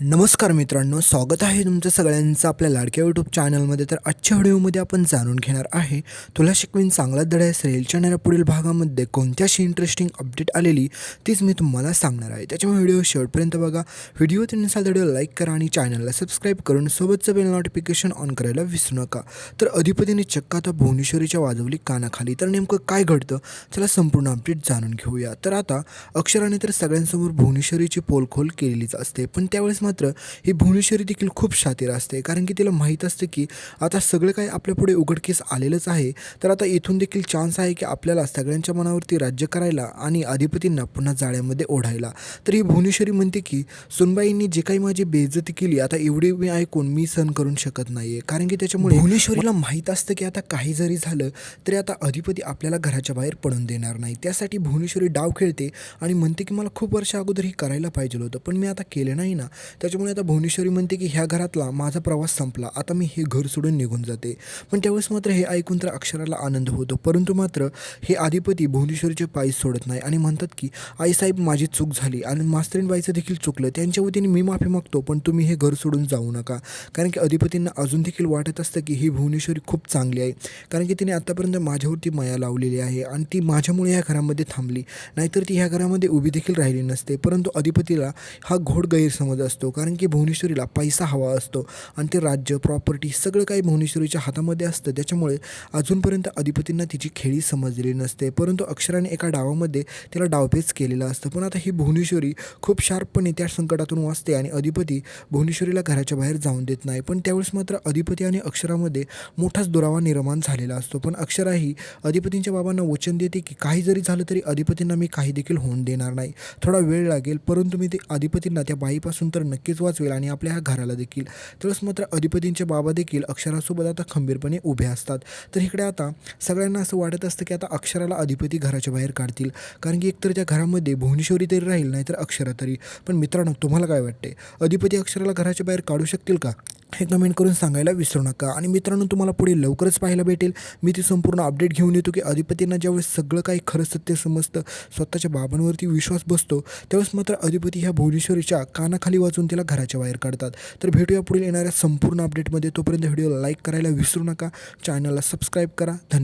नमस्कार मित्रांनो स्वागत आहे तुमचं सगळ्यांचं आपल्या लाडक्या यूट्यूब चॅनलमध्ये तर आजच्या व्हिडिओमध्ये आपण जाणून घेणार आहे तुला शिकवीन चांगला धडा रेलच्या येणाऱ्या पुढील भागामध्ये कोणत्याशी इंटरेस्टिंग अपडेट आलेली तीच मी तुम्हाला सांगणार आहे. त्याच्यामुळे व्हिडिओ शेवटपर्यंत बघा. व्हिडिओ नसाल व्हिडिओ लाईक करा आणि चॅनलला सबस्क्राईब करून सोबतचं बेल नोटिफिकेशन ऑन करायला विसरू नका. तर अधिपतीने चक्का आता भुवनेश्वरीच्या वाजवली कानाखाली. तर नेमकं काय घडतं? चला संपूर्ण अपडेट जाणून घेऊया. तर आता अक्षराने तर सगळ्यांसमोर भुवनेश्वरीची पोलखोल केलेलीच असते. पण त्यावेळेस मात्र ही भुवनेश्वरी देखील खूप शातीर असते. कारण की तिला माहीत असते की आता सगळं काही आपल्या पुढे उघडकीस आलेलंच आहे. तर आता इथून देखील चान्स आहे की आपल्याला सगळ्यांच्या मनावरती राज्य करायला आणि अधिपतींना पुन्हा जाळ्यामध्ये ओढायला. तर ही भुवनेश्वरी म्हणते की सुनबाईंनी जे काही माझी बेइज्जती केली आता एवढी मी ऐकून मी सहन करू शकत नाहीये. कारण की त्याच्यामुळे भुवनेश्वरीला माहीत असतं की आता काही जरी झालं तरी आता अधिपती आपल्याला घराच्या बाहेर पडून देणार नाही. त्यासाठी भुवनेश्वरी डाव खेळते आणि म्हणते की मला खूप वर्ष अगोदर ही करायला पाहिजे होतं पण मी आता केलं नाही ना. त्याच्यामुळे आता भुवनेश्वरी म्हणते की ह्या घरातला माझा प्रवास संपला. आता मी हे घर सोडून निघून जाते. पण त्यावेळेस मात्र हे ऐकून तर अक्षराला आनंद होतो. परंतु मात्र हे अधिपती भुवनेश्वरीचे पाय सोडत नाही आणि म्हणतात की आईसाहेब माझी चूक झाली आणि मास्तरीनबाईचं देखील चुकलं. त्यांच्या वतीने मी माफी मागतो पण तुम्ही हे घर सोडून जाऊ नका. कारण की अधिपतींना अजून देखील वाटत असतं की ही भुवनेश्वरी खूप चांगली आहे. कारण की तिने आत्तापर्यंत माझ्यावरती माया लावलेली आहे आणि ती माझ्यामुळे ह्या घरामध्ये थांबली. नाहीतर ती ह्या घरामध्ये उभी देखील राहिली नसते. परंतु अधिपतीला हा घोड गैरसमज असतो. कारण की भुवनेश्वरीला पैसा हवा असतो. आणि ते राज्य प्रॉपर्टी सगळं काही भुवनेश्वरीच्या हातामध्ये असतं. त्याच्यामुळे अजूनपर्यंत अधिपतींना तिची खेळी समजलेली नसते. परंतु अक्षराने एका डावामध्ये तिला डावपेच केलेलं असतं. पण आता ही भुवनेश्वरी खूप शार्पपणे त्या संकटातून वाचते आणि अधिपती भुवनेश्वरीला घराच्या बाहेर जाऊन देत नाही. पण त्यावेळेस मात्र अधिपती आणि अक्षरामध्ये मोठाच दुरावा निर्माण झालेला असतो. पण अक्षरा ही अधिपतींच्या बाबांना वचन देते की काही जरी झालं तरी अधिपतींना मी काही देखील होऊन देणार नाही. थोडा वेळ लागेल परंतु मी ते अधिपतींना त्या बाईपासून तर नक्कीच वाचवेल आणि आपल्या ह्या घराला देखील. तरच मात्र अधिपतींचे बाबा देखील अक्षरासोबत आता खंबीरपणे उभे असतात. तर इकडे आता सगळ्यांना असं वाटत असतं की आता अक्षराला अधिपती घराच्या बाहेर काढतील. कारण की एकतर त्या घरामध्ये भुवनेश्वरी तरी राहील नाहीतर अक्षरा तरी. पण मित्रांनो तुम्हाला काय वाटते अधिपती अक्षराला घराच्या बाहेर काढू शकतील का? हे कमेंट करून सांगायला विसरू नका. आणि मित्रांनो तुम्हाला पुढे लवकरच पाहायला भेटेल. मी ती संपूर्ण अपडेट घेऊन येतो की अधिपतींना ज्यावेळेस सगळं काही खरं सत्य समजतं स्वतःच्या बाबांवरती विश्वास बसतो त्यावेळेस मात्र अधिपती ह्या भुवनेश्वरीच्या कानाखाली वाचून तिला घराच्या बाहेर काढतात. तर भेटूया पुढील येणाऱ्या संपूर्ण अपडेटमध्ये तोपर्यंत व्हिडिओला लाईक करायला विसरू नका. चॅनलला सबस्क्राईब करा. धन्यवाद.